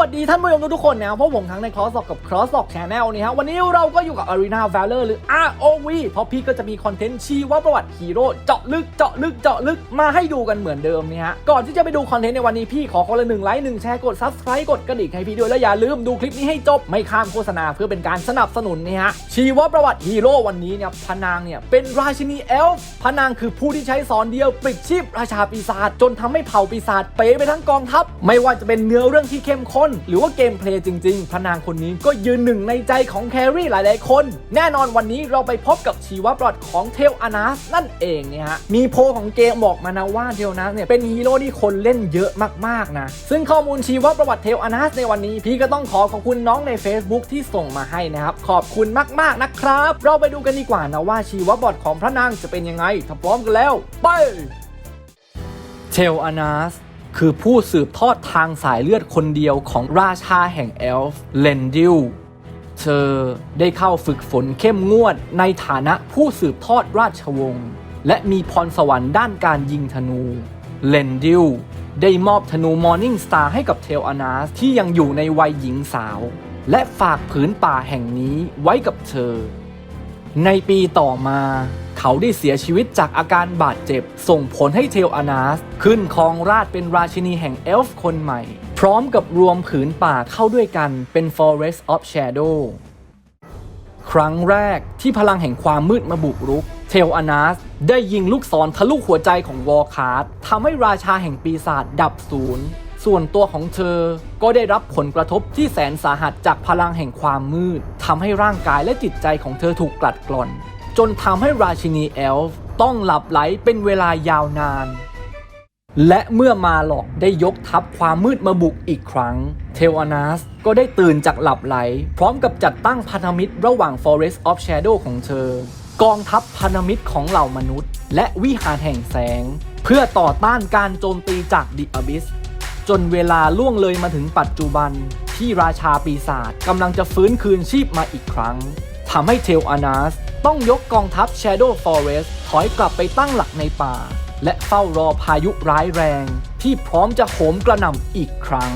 วัสดีท่านผู้ชมทุกคนนะครับเพราะผมทั้งใน Cross กับ Cross อก Channel นี่ฮะวันนี้เราก็อยู่กับ Arena Valor หรือ ROV เพราะพี่ก็จะมีคอนเทนต์ชีวประวัติฮีโร่เจาะลึกเจาะลึกเจาะลึกมาให้ดูกันเหมือนเดิมนี่ฮะก่อนที่จะไปดูคอนเทนต์ในวันนี้พี่ขอคนละหนึ่งไลค์หนึ่งแชร์กด Subscribe กดกระดิ่งให้พี่ด้วยและอย่าลืมดูคลิปนี้ให้จบไม่ข้ามโฆษณาเพื่อเป็นการสนับสนุนนี่ฮะชีวประวัติฮีโร่วันนี้เนี่ยพนางเนี่ยเป็นราชินีเอลฟ์พนางคือผู้ที่ใช้สอนเดียวปลิดชีพราชาปีศาจจนทำให้เผ่าปีศาจเป๋ไปทั้งกองทัพ ไม่ว่าจะเป็นเนื้อเรื่องที่เข้มข้นหรือว่าเกมเพลย์จริง ๆพระนางคนนี้ก็ยืนหนึ่งในใจของแครี่หลาย ๆ คน แน่นอนวันนี้เราไปพบกับชีวประวัติของเทลอานาสนั่นเองเนี่ยฮะ มีโพลของเกมบอกมานะว่าเทลอานาสเนี่ยเป็นฮีโร่ที่คนเล่นเยอะมาก ๆ นะ ซึ่งข้อมูลชีวประวัติเทลอานาสในวันนี้ พี่ก็ต้องขอขอบคุณน้องใน Facebook ที่ส่งมาให้นะครับ ขอบคุณมาก ๆ นะครับ เราไปดูกันดีกว่านะว่าชีวประวัติของพระนางจะเป็นยังไงถ้าพร้อมกันแล้ว ไปเทลอานาส คือผู้สืบทอดทางสายเลือดคนเดียวของราชาแห่งเอลฟ์เลนดิลเธอได้เข้าฝึกฝนเข้มงวดในฐานะผู้สืบทอดราชวงศ์และมีพรสวรรค์ด้านการยิงธนู เลนดิลได้มอบธนูมอร์นิ่งสตาร์ให้กับเทลอานาสที่ยังอยู่ในวัยหญิงสาว และฝากผืนป่าแห่งนี้ไว้กับเธอ ในปีต่อมา เขาได้เสียชีวิตจากอาการบาดเจ็บ ส่งผลให้เทลอานาส ขึ้นครองราชเป็นราชินีแห่งเอลฟ์คนใหม่ พร้อมกับรวมผืนป่าเข้าด้วยกันเป็น Forest of Shadow ครั้งแรกที่พลังแห่งความมืดมาบุกรุก เทลอานาส ได้ยิงลูกศรทะลุหัวใจของวอลคาร์ดทำให้ราชาแห่งปีศาจดับศูนย์ส่วนตัวของเธอก็ได้รับผลกระทบที่แสนสาหัสจากพลังแห่งความมืดทำให้ร่างกายและจิตใจของเธอถูกกลัดกล่อน จนทำให้ราชินีเอลฟ์ต้องหลับไหลเป็นเวลายาวนาน และเมื่อมาหลอกได้ยกทัพความมืดมาบุกอีกครั้ง เทวานาสก็ได้ตื่นจากหลับไหล พร้อมกับจัดตั้งพันธมิตรระหว่าง Forest of Shadow ของเธอ กองทัพพันธมิตรของเหล่ามนุษย์ และวิหารแห่งแสง เพื่อต่อต้านการโจมตีจาก The Abyss จนเวลาล่วงเลยมาถึงปัจจุบันที่ราชาปีศาจกำลังจะฟื้นคืนชีพมาอีกครั้ง ทำให้เทลอานาสต้องยกกองทัพ Shadow Forest ถอยกลับไปตั้งหลักในป่า และเฝ้ารอพายุร้ายแรงที่พร้อมจะโหมกระหน่ำอีกครั้ง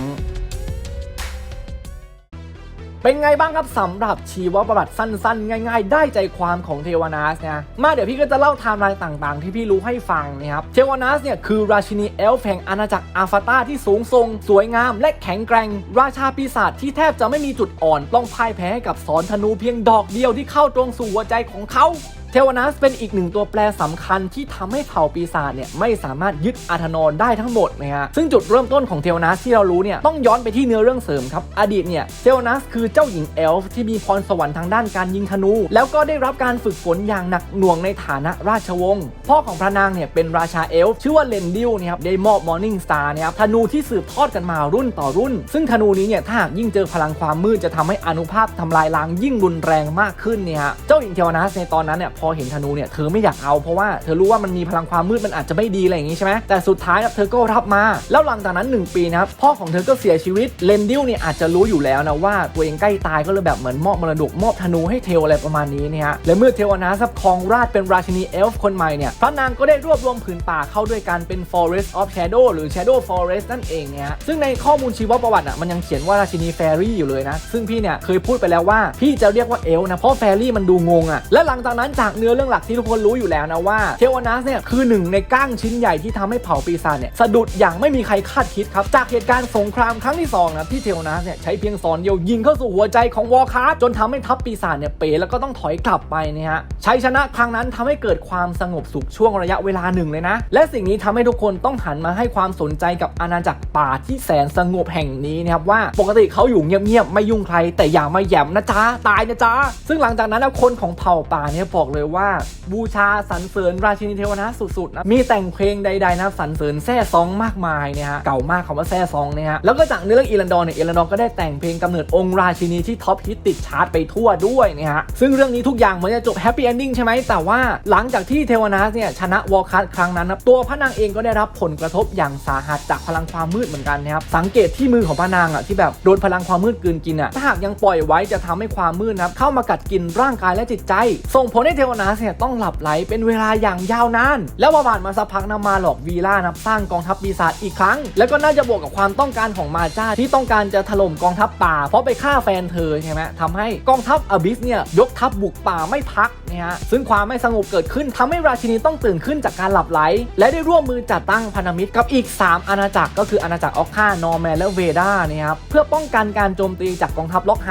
เป็นไงบ้างครับสำหรับชีวประวัติสั้นๆ ง่าย ๆ ได้ใจความของเทวานาสเนี่ยมาเดี๋ยวพี่ก็จะเล่าไทม์ไลน์ต่างๆ ที่พี่รู้ให้ฟังนะครับเทวานาสเนี่ยคือราชินีเอลฟ์แห่งอาณาจักรอาฟาตาที่สูงทรง สวยงาม และแข็งแกร่ง ราชาปีศาจที่แทบจะไม่มีจุดอ่อนต้องพ่ายแพ้ให้กับสอนธนูเพียงดอกเดียวที่เข้าตรงสู่หัวใจของเขาเทวนัสเป็นอีกหนึ่งตัวแปรสำคัญที่ทำให้เผ่าปีศาจเนี่ยไม่สามารถยึดอาธนอนได้ทั้งหมดนะฮะซึ่งจุดเริ่มต้นของเทวนัสที่เรารู้เนี่ยต้องย้อนไปที่เนื้อเรื่องเสริมครับ อดีตเนี่ยเทวนัสคือเจ้าหญิงเอลฟ์ที่มีพรสวรรค์ทางด้านการยิงธนู แล้วก็ได้รับการฝึกฝนอย่างหนักหน่วงในฐานะราชวงศ์พ่อของพระนางเนี่ยเป็นราชาเอลฟ์ชื่อว่าเลนดิลเนี่ยครับได้มอบมอร์นิ่งสตาร์เนี่ยครับธนูที่สืบทอดกันมารุ่นต่อรุ่น ซึ่งธนูนี้เนี่ยถ้าหากยิ่งเจอพลังความมืดจะทำให้อนุภาพทำลายล้างยิ่งรุนแรงมากขึ้นเนี่ยเจ้าหญิงเทวนัสในตอนนั้นเนี่ยพอเห็นธนูเนี่ยเธอไม่อยากเอาเพราะว่าเธอรู้ว่ามันมีพลังความมืดมันอาจจะไม่ดีอะไรอย่างงี้ใช่ไหมแต่สุดท้ายนะเธอก็รับมา แล้วหลังจากนั้น 1 ปีนะครับพ่อของเธอก็เสียชีวิตเลนดิลเนี่ยอาจจะรู้อยู่แล้วนะว่าตัวเองใกล้ตายก็เลยแบบเหมือนมอบมรดกมอบธนูให้เทลอะไรประมาณนี้เนี่ยฮะและเมื่อเทวนาซับครองราชเป็นราชินีเอลฟ์คนใหม่เนี่ยพระนางก็ได้รวบรวมผืนป่าเข้าด้วยกันเป็น Forest of Shadow หรือ Shadow Forest นั่นเองเนี่ยซึ่งในข้อมูลชีวประวัติอะมันยังเขียนว่าราชินีแฟรี่อยู่เลยนะซึ่งพี่เนี่ยเคยพูดไปแล้วว่าพี่จะเรียกว่าเอลฟ์นะเพราะแฟรี่มันดูงงอะและหลังจากนั้นจากเนื้อเรื่องหลักที่ทุกคนรู้อยู่แล้วนะว่าเทวานัสเนี่ยคือหนึ่งในก้างชิ้นใหญ่ที่ทำให้เผ่าปีศาจเนี่ยสะดุดอย่างไม่มีใครคาดคิดครับจากเหตุการณ์สงครามครั้งที่2นะที่เทวานัสเนี่ยใช้เพียงสอนเดียวยิงเข้าสู่หัวใจของวอลคาร์จนทำให้ทัพปีศาจเนี่ยเป๋แล้วก็ต้องถอยกลับไปเนี่ยฮะชัยชนะครั้งนั้นทำให้เกิดความสงบสุขช่วงระยะเวลาหนึ่งเลยนะ และสิ่งนี้ทำให้ทุกคนต้องหันมาให้ความสนใจกับอาณาจักรป่าที่แสนสงบแห่งนี้นะครับว่าปกติเขาอยู่เงียบๆไม่ยุ่งใคร แต่อย่ามาแหยมนะจ๊ะตายนะจ๊ะซึ่งหลังจากนั้นคนของเผ่าป่าเนี่ยบอกเลยว่าบูชาสรรเสริญราชินีเทวนาสุดๆนะมีแต่งเพลงใดๆนะสรรเสริญแซ่ซองมากมายเนี่ยฮะเก่ามากคำว่าแซ่ซองเนี่ยฮะแล้วก็จากเนื้อเรื่องอีรันดอร์เนี่ยอีรันดอร์ก็ได้แต่งเพลงกำเนิดองค์ราชินีที่ท็อปฮิตติดชาร์ตไปทั่วด้วยเนี่ยฮะซึ่งเรื่องนี้ทุกอย่างมันจะจบแฮปปี้เอนดิ้งใช่ไหมแต่ว่าหลังจากที่เทวนาถเนี่ยชนะวอลคัสครั้งนั้นนะตัวพระนางเองก็ได้รับผลกระทบอย่างสาหัสจากพลังความมืดเหมือนกันนะครับสังเกตที่มือของพระนางอะที่แบบโดนพลังความมืดกืนกินอะถ้าหากยังปล่อยไว้จะทำให้ความมืดนะครับเข้ามากัดกินร่างกายและจิตใจ ส่งผลให้เทววนาสเนี่ยต้องหลับไหลเป็นเวลาอย่างยาวนาน แล้วพอผ่านมาสักพักนะมาหลอกวีล่านะสร้างกองทัพปีศาจอีกครั้ง แล้วก็น่าจะบวกกับความต้องการของมาจ้าที่ต้องการจะถล่มกองทัพป่า เพราะไปฆ่าแฟนเธอใช่ไหมทำให้กองทัพอบิสเนี่ยยกทัพบุกป่าไม่พักนี่ยฮะซึ่งความไม่สงบเกิดขึ้นทำให้ราชินีต้องตื่นขึ้นจากการหลับไหล และได้ร่วมมือจัดตั้งพันธมิตรกับอีก 3 อาณาจักรก็คืออาณาจักรออกคานอร์แมนและเวดานี่ครับเพื่อป้องกันการโจมตีจากกองทัพล็อกไฮ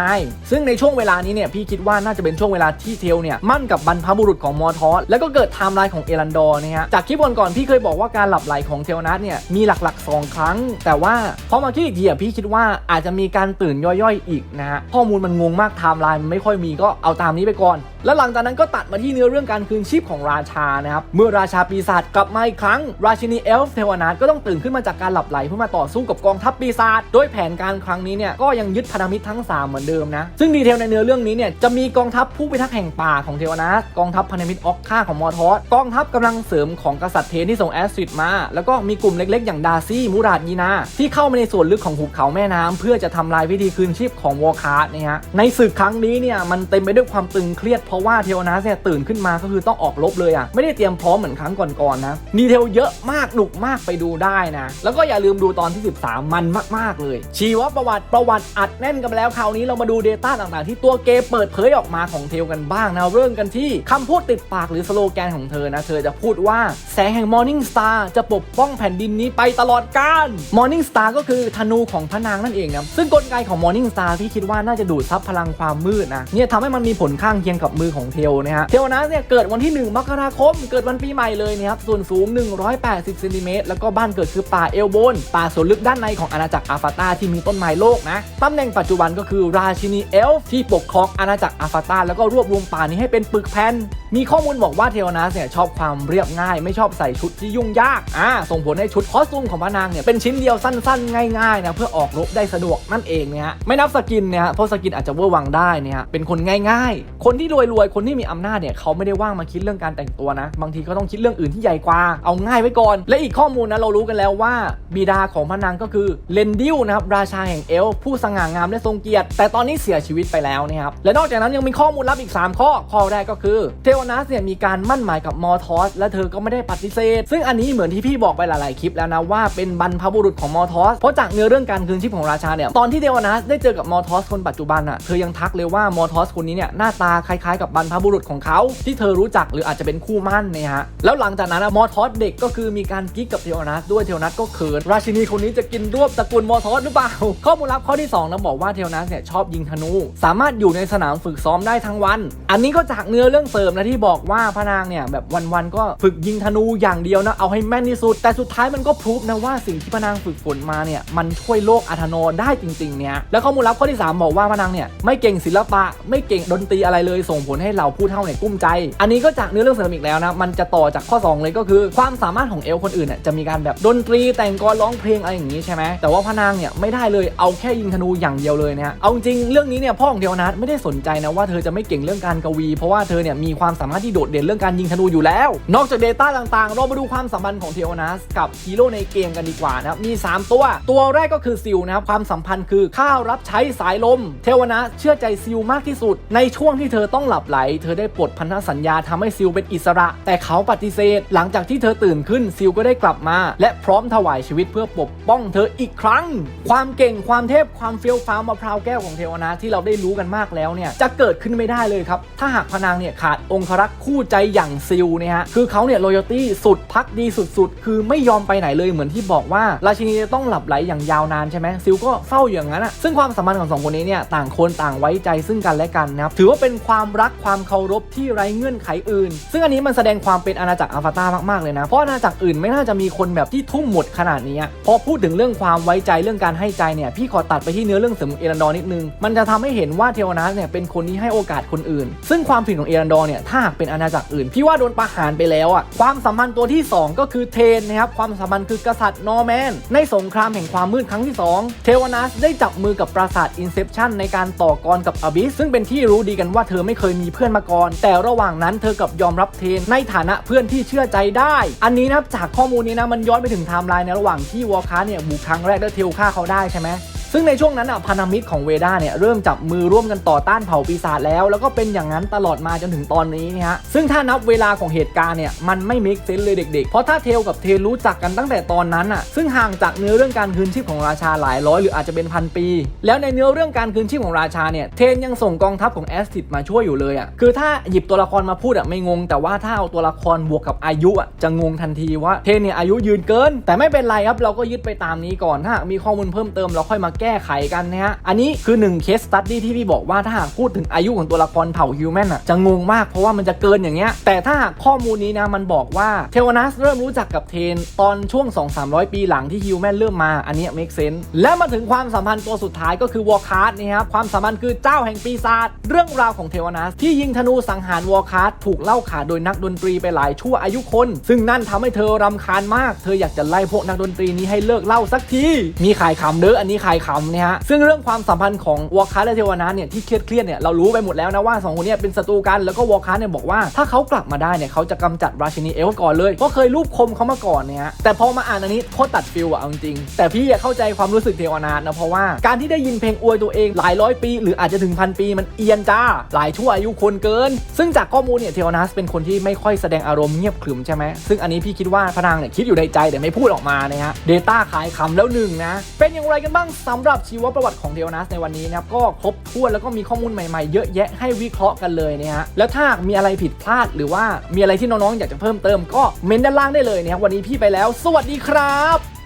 ซึ่งในช่วงเวลานี้เนี่ยพี่คิดว่าน่าจะเป็นช่วงเวลาที่เทลเนี่ยมั่นกับบรรพพบุรุษของมอทอสแล้วก็เกิดไทม์ไลน์ของเอรันดอร์เนี่ยฮะจากคลิปก่อนๆพี่เคยบอกว่าการหลับไหลของเทลนัสเนี่ยมีหลักๆ 2 ครั้ง แต่ว่าพอมาคิดอีกทีอะพี่คิดว่าอาจจะมีการตื่นย่อยๆ อีกนะฮะข้อมูลมันงงมากไทม์ไลน์มันไม่ค่อยมีก็เอาตามนี้ไปก่อน แล้วหลังจากนั้นก็ตัดมาที่เนื้อเรื่องการคืนชีพของราชานะครับเมื่อราชาปีศาจกลับมาอีกครั้ง ราชินีเอลฟ์เทวนาทก็ต้องตื่นขึ้นมาจากการหลับไหลเพื่อมาต่อสู้กับกองทัพปีศาจโดยแผนการครั้งนี้เนี่ยก็ยังยึดพันธมิตรทั้ง 3 เหมือนเดิมนะซึ่งดีเทลในเนื้อเรื่องนี้เนี่ยจะมีกองทัพผู้พิทักษ์แห่งป่าของเทวนาทกองทัพพันธมิตรออกค่าของมอทอสกองทัพกำลังเสริมของกษัตริย์เทนที่ส่งแอสซิดมา แล้วก็มีกลุ่มเล็กๆ อย่างดาซี่มูราดยีนา ที่เข้ามาในส่วนลึกของหุบเขาแม่น้ำเพื่อจะทำลายพิธีคืนชีพของวอร์คาร์ดนะฮะในศึกครั้งนี้เนี่ยมันเต็มไปด้วยความตึงเครียดเพราะว่าเทวนาสเนี่ยตื่นขึ้นมาก็คือต้องออกรบเลยอะไม่ได้เตรียมพร้อมเหมือนครั้งก่อนๆนะดีเทลเยอะมากหนุกมากไปดูได้นะแล้วก็อย่าลืมดูตอนที่ 13 มันมากๆเลย ชีวประวัติประวัติอัดแน่นกันแล้วคราวนี้เรามาดู Data ต่างๆ ที่ตัวเกมเปิดเผยออกมาของเทลกันบ้างนะเริ่มกันที่คำพูดติดปากหรือสโลแกนของเธอนะ เธอจะพูดว่าแสงแห่ง Morning Star จะปกป้องแผ่นดินนี้ไปตลอดกาล Morning Star ก็คือธนูของพระนางนั่นเองนะ ซึ่งกลไกของ Morning Star ที่คิดว่าน่าจะดูดซับพลังความมืดนะ เนี่ยทำให้มันมีผลข้างเคียงกับมือของเทลนะฮะ เทลนะเนี่ยเกิดวันที่ 1 มกราคม เกิดวันปีใหม่เลยนะครับ ส่วนสูง 180เซนติเมตรแล้วก็บ้านเกิดคือป่าเอลโบน ป่าสวนลึกด้านในของอาณาจักรอาฟาตาที่มีต้นไม้โลกนะ ตำแหน่งปัจจุบันก็คือราชินีเอลฟ์ที่ปกครองอาณาจักรอาฟาตาแล้วก็รวบรวมป่านี้ให้เป็นปึกแผ่น한มีข้อมูลบอกว่าเทวนัสเนี่ยชอบความเรียบง่าย ไม่ชอบใส่ชุดที่ยุ่งยากอ่าส่งผลให้ชุดคอสตูมของพระนางเนี่ยเป็นชิ้นเดียวสั้นๆ ง่ายๆนะเพื่อออกรบได้สะดวกนั่นเองเนี่ยฮะไม่นับสกินเนี่ยฮะเพราะสกินอาจจะเวอร์วังได้เนี่ยฮะเป็นคนง่ายๆ คนที่รวยๆคนที่มีอำนาจเนี่ยเขาไม่ได้ว่างมาคิดเรื่องการแต่งตัวนะบางทีก็ต้องคิดเรื่องอื่นที่ใหญ่กว่าเอาง่ายไว้ก่อน และอีกข้อมูลนะเรารู้กันแล้วว่า บิดาของพระนางก็คือเลนดิวนะครับราชาแห่งเอลผู้สง่างามและทรงเกียรติ แต่ตอนนี้เสียชีวิตไปแล้วนะครับและนอกจากนั้นยังมีข้อมูลลับอีก 3 ข้อข้อแรกก็คือเทวนัสเนี่ยมีการมั่นหมายกับมอร์ทอสและเธอก็ไม่ได้ปฏิเสธ ซึ่งอันนี้เหมือนที่พี่บอกไปหลายๆคลิปแล้วนะว่าเป็นบรรพบุรุษของมอร์ทอสเพราะจากเนื้อเรื่องการคืนชีพของราชาเนี่ยตอนที่เทวนัสได้เจอกับมอร์ทอสคนปัจจุบันอะเธอยังทักเลยว่ามอร์ทอสคนนี้เนี่ยหน้าตาคล้ายๆกับบรรพบุรุษของเขาที่เธอรู้จักหรืออาจจะเป็นคู่มั่นเนี่ยฮะแล้วหลังจากนั้นอะมอร์ทอสเด็กก็คือมีการกิ๊กกับเทวนัสด้วยเทวนัสก็เขินราชินีคนนี้จะกินรวบตระกูลมอร์ทอสหรือเปล่าข้อมูลลับข้อที่2นะบอกว่าเทวนัสเนี่ยชอบยิงธนู สามารถอยู่ในสนามฝึกซ้อมได้ทั้งวัน อันนี้ก็จากเนื้อเรื่องเสริมนะที่บอกว่าพระนางเนี่ยแบบวันๆก็ฝึกยิงธนูอย่างเดียวนะเอาให้แม่นที่สุด แต่สุดท้ายมันก็พรูฟนะว่าสิ่งที่พระนางฝึกฝนมาเนี่ยมันช่วยโลกอาธโนได้จริงๆเนี่ยแล้วข้อมูลลับข้อที่ 3 บอกว่าพระนางเนี่ยไม่เก่งศิลปะ ไม่เก่งดนตรีอะไรเลยส่งผลให้เราผู้เท่าเนี่ยกุ้มใจ อันนี้ก็จากเนื้อเรื่องเสริมอีกแล้วนะมันจะต่อจากข้อ 2 เลยก็คือ ความสามารถของเอลคนอื่นเนี่ยจะมีการแบบดนตรีแต่งกลอนร้องเพลงอะไรอย่างนี้ใช่ไหมแต่ว่าพระนางเนี่ยไม่ได้เลยเอาแค่ยิงธนูอย่างเดียวเลยนะฮะเอาจริงเรื่องนี้เนี่ยพ่อของเทวนัทไม่ได้สนใจนะว่าเธอจะไม่เก่งเรื่องการกวี เพราะว่าเธอเนี่ยมีความสามารถที่โดดเด่นเรื่องการยิงธนูอยู่แล้ว นอกจาก Data ต่างๆ เรามาดูความสัมพันธ์ของเทวนัสกับฮีโร่ในเกมกันดีกว่านะครับมี 3 ตัว ตัวแรกก็คือซิลนะครับความสัมพันธ์คือข้าวรับใช้สายลม เทวนัสเชื่อใจซิลมากที่สุด ในช่วงที่เธอต้องหลับไหล เธอได้ปลดพันธสัญญาทำให้ซิลเป็นอิสระ แต่เขาปฏิเสธ หลังจากที่เธอตื่นขึ้นซิลก็ได้กลับมา และพร้อมถวายชีวิตเพื่อปกป้องเธออีกครั้ง ความเก่งความเทพความเฟี้ยวฟ้าวมะพร้าวแก้วของเทวนัสที่เราได้รู้กันมากแล้วเนี่ยจะเกิดขึ้นไม่ได้เลยครับถ้าหากพนางเนี่ยขาดองครักคู่ใจอย่างซิลเนี่ยฮะคือเขาเนี่ย loyalty สุดพักดีสุดๆ คือไม่ยอมไปไหนเลยเหมือนที่บอกว่า ราชินีจะต้องหลับไหลอย่างยาวนานใช่ไหมซิลก็เฝ้าอย่างนั้นอะซึ่งความสัมพันธ์ของสองคนนี้เนี่ยต่างคนต่างไว้ใจซึ่งกันและกันนะครับถือว่าเป็นความรักความเคารพที่ไร้เงื่อนไขอื่น ซึ่งอันนี้มันแสดงความเป็นอาณาจักรอาฟาตามากๆเลยนะเพราะอาณาจักรอื่นไม่น่าจะมีคนแบบที่ทุ่มหมดขนาดนี้พอพูดถึงเรื่องความไว้ใจเรื่องการให้ใจเนี่ยพี่ขอตัดไปที่เนื้อเรื่องเสริมเอรันดอร์นิดนึงมันจะทำให้เห็นว่าเทวนัสเนี่ยเป็นคนที่ให้โอกาสคนอื่น ซึ่งความผิดของเอรันดอเนี่ยถ้าหากเป็นอาณาจักรอื่น พี่ว่าโดนประหารไปแล้วอะความสัมพันธ์ตัวที่ 2 ก็คือเทนนะครับความสัมพันธ์คือกษัตริย์นอร์แมน ในสงครามแห่งความมืดครั้งที่ 2 เทวานัสได้จับมือกับปราสาทอินเซปชันในการต่อกรกับอบิสซึ่งเป็นที่รู้ดีกันว่าเธอไม่เคยมีเพื่อนมาก่อน แต่ระหว่างนั้นเธอกับยอมรับเทนในฐานะเพื่อนที่เชื่อใจได้ อันนี้นะจากข้อมูลนี้นะมันย้อนไปถึงไทม์ไลน์ในระหว่างที่วอลคาเนี่ยบุกครั้งแรกแล้วเทลฆ่าเขาได้ใช่ไหม ซึ่งในช่วงนั้นอะพันธมิตรของเวด้าเนี่ยเริ่มจับมือร่วมกันต่อต้านเผ่าปีศาจแล้ว แล้วก็เป็นอย่างนั้นตลอดมาจนถึงตอนนี้เนี่ยฮะซึ่งถ้านับเวลาของเหตุการณ์เนี่ยมันไม่มิกเซนเลยเด็กๆ เพราะถ้าเทลกับเทนรู้จักกันตั้งแต่ตอนนั้นอะซึ่งห่างจากเนื้อเรื่องการคืนชีพของราชาหลายร้อยหรืออาจจะเป็นพันปี แล้วในเนื้อเรื่องการคืนชีพของราชาเนี่ยเทนยังส่งกองทัพของแอสติดมาช่วยอยู่เลยอะคือถ้าหยิบตัวละครมาพูดอะไม่งง แต่ว่าถ้าเอาตัวละครบวกกับอายุอะจะงงทันทีว่าเทนเนี่ยอายุยืนเกิน แต่ไม่เป็นไรครับเราก็ยึดไปตามนี้ก่อนถ้ามีข้อมูลเพิ่มเติมเราค่อยมาแก้ไขกันนะฮะอันนี้คือ1เคสตัดดี้ที่พี่บอกว่าถ้าหากพูดถึงอายุของตัวละครเผ่าฮิวแมนอะจะงงมากเพราะว่ามันจะเกินอย่างเงี้ยแต่ถ้าหากข้อมูลนี้นะมันบอกว่าเทวนัสเริ่มรู้จักกับเทนตอนช่วง 2-300 ปีหลังที่ฮิวแมนเริ่มมาอันเนี้เมคเซนและมาถึงความสัมพันธ์ตัวสุดท้ายก็คือวอร์คาร์ดนี่ครับความสัมพันธ์คือเจ้าแห่งปีศาจเรื่องราวของเทวนัสที่ยิงธนูสังหารวอร์คาร์ดถูกเล่าขาดโดยนักดนตรีไปหลายชั่วอายุคน ซึ่งนั่นทำให้เธอรำคาญมาก เธออยากจะไล่พวกนักดนตรีนี้ให้เลิกเล่าสักทีมีขายคำเด้ออันนี้ขายคำเนี่ยฮะซึ่งเรื่องความสัมพันธ์ของวอร์คาร์และเทวนัสเนี่ยที่เครียดๆเนี่ยเรารู้ไปหมดแล้วนะว่าสองคนเนี้เป็นศัตรูกันแล้วก็วอร์คาร์เนี่ยบอกว่าถ้าเขากลับมาได้เนี่ยเขาจะกำจัดราชินีเอลฟ์ก่อนเลยเพราะเคยรูปคมเขามาก่อนเนี่ยแต่พอมาอ่านอันนี้โคตรตัดฟิลอะเอาจริงแต่พี่อะเข้าใจความรู้สึกเทวนานะเพราะว่าการที่ได้ยินเพลงอวยตัวเองหลายร้อยปี หรืออาจจะถึงพันปีมันเอียนจ้าหลายชั่วอายุคนเกิน ซึ่งจากข้อมูลเนี่ยเทวนัสเป็นคนที่ไม่ค่อยแสดงอารมณ์เงียบขรึมใช่ไหมซึ่งอันนี้พี่คิดว่าพนางเนี่ยคิดอยู่ในใจแต่ไม่พูดออกมานะฮะเดต้าขายคำแล้วหนึ่งนะเป็นอย่างไรกันบ้างสำหรับชีวประวัติของเทวนัสในวันนี้นะครับก็ครบถ้วนแล้วก็มีข้อมูลใหม่ๆ เยอะแยะให้วิเคราะห์กันเลยนะฮะแล้วถ้ามีอะไรผิดพลาดหรือว่ามีอะไรที่น้องๆอยากจะเพิ่มเติมก็เมนด้านล่างได้เลยนะครับวันนี้พี่ไปแล้ว สวัสดีครับ